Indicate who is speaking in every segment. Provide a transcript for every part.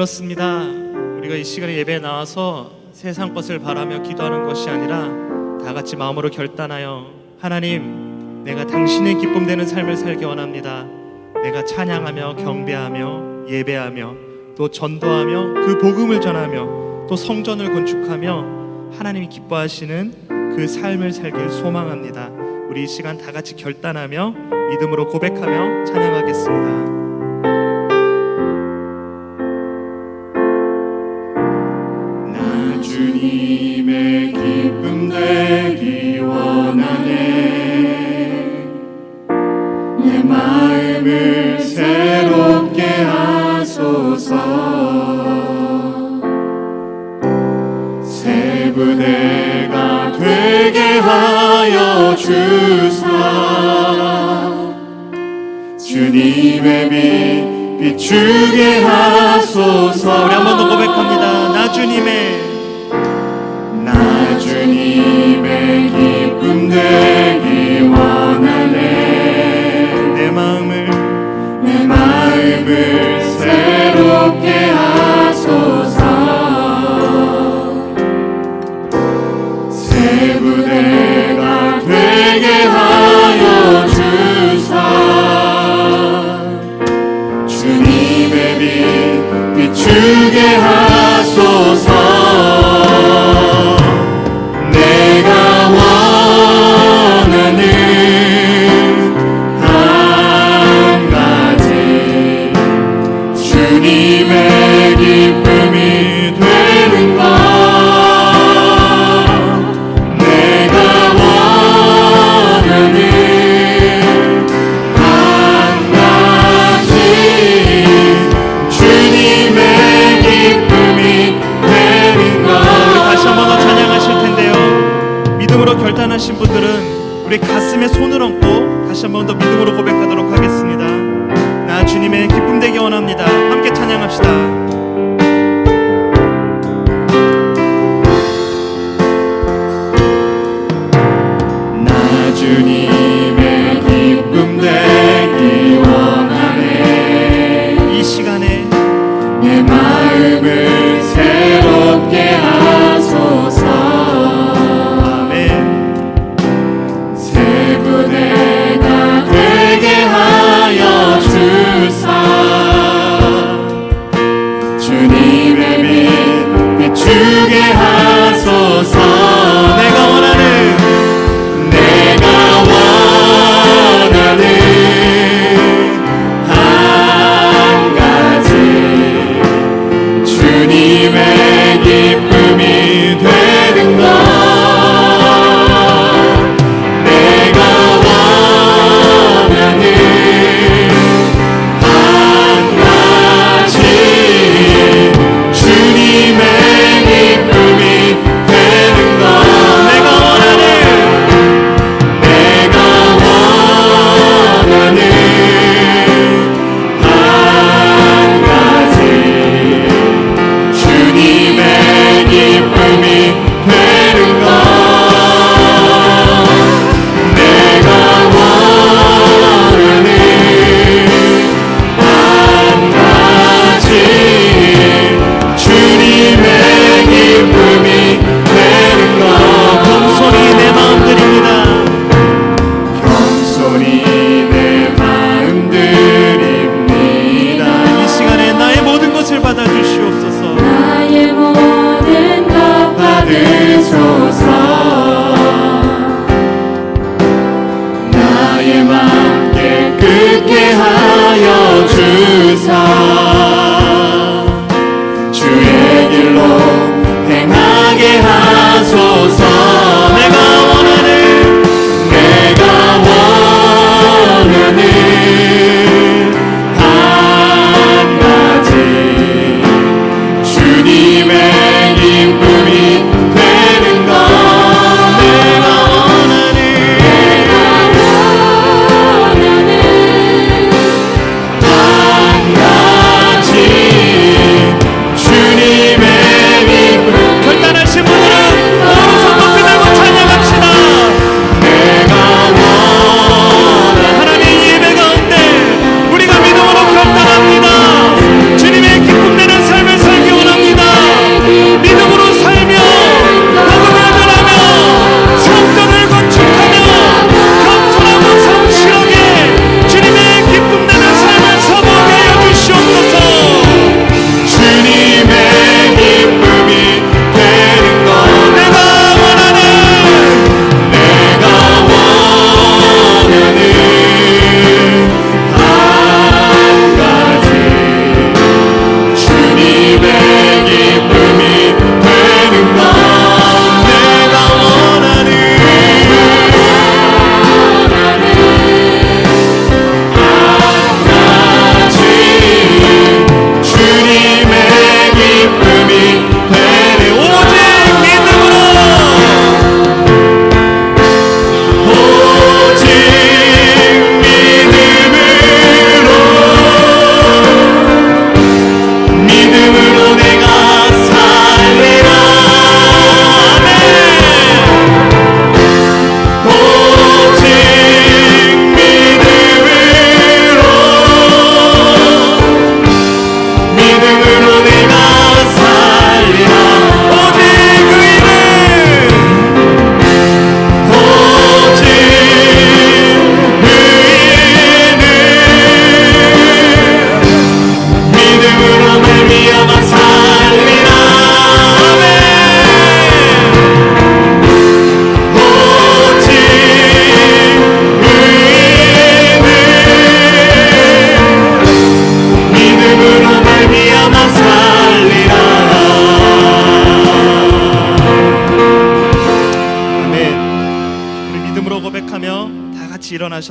Speaker 1: 그렇습니다. 우리가 이 시간에 예배에 나와서 세상 것을 바라며 기도하는 것이 아니라 다 같이 마음으로 결단하여 하나님, 내가 당신의 기쁨 되는 삶을 살기 원합니다. 내가 찬양하며 경배하며 예배하며 또 전도하며 그 복음을 전하며 또 성전을 건축하며 하나님이 기뻐하시는 그 삶을 살길 소망합니다. 우리 이 시간 다 같이 결단하며 믿음으로 고백하며 찬양하겠습니다. 새 부대가 되게 하여 주사. 주님의 빛 비추게 하소서. 우리 한 번 더 고백합니다. 나 주님의 나 주님의 우리 가슴에 손을 얹고 다시 한 번 더 믿음으로 고백하도록 하겠습니다. 나 주님의 기쁨 되기 원합니다. 함께 찬양합시다 함께하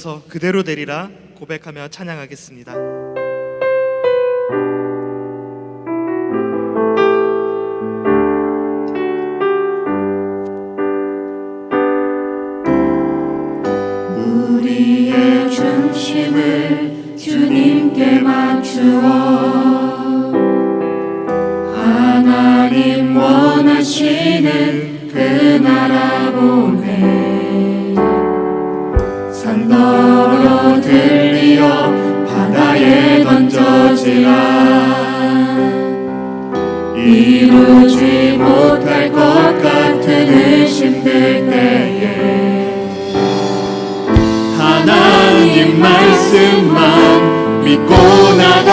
Speaker 2: 일어나셔서 그대로 되리라 고백하며 찬양하겠습니다.
Speaker 1: 중심을 주님께 맞추어 하나님 원하시는 그 나라 보 들리어 바다에 던져지라. 이루지 못할 것 같은 의심 들 때에 하나님 말씀만 믿고 나갑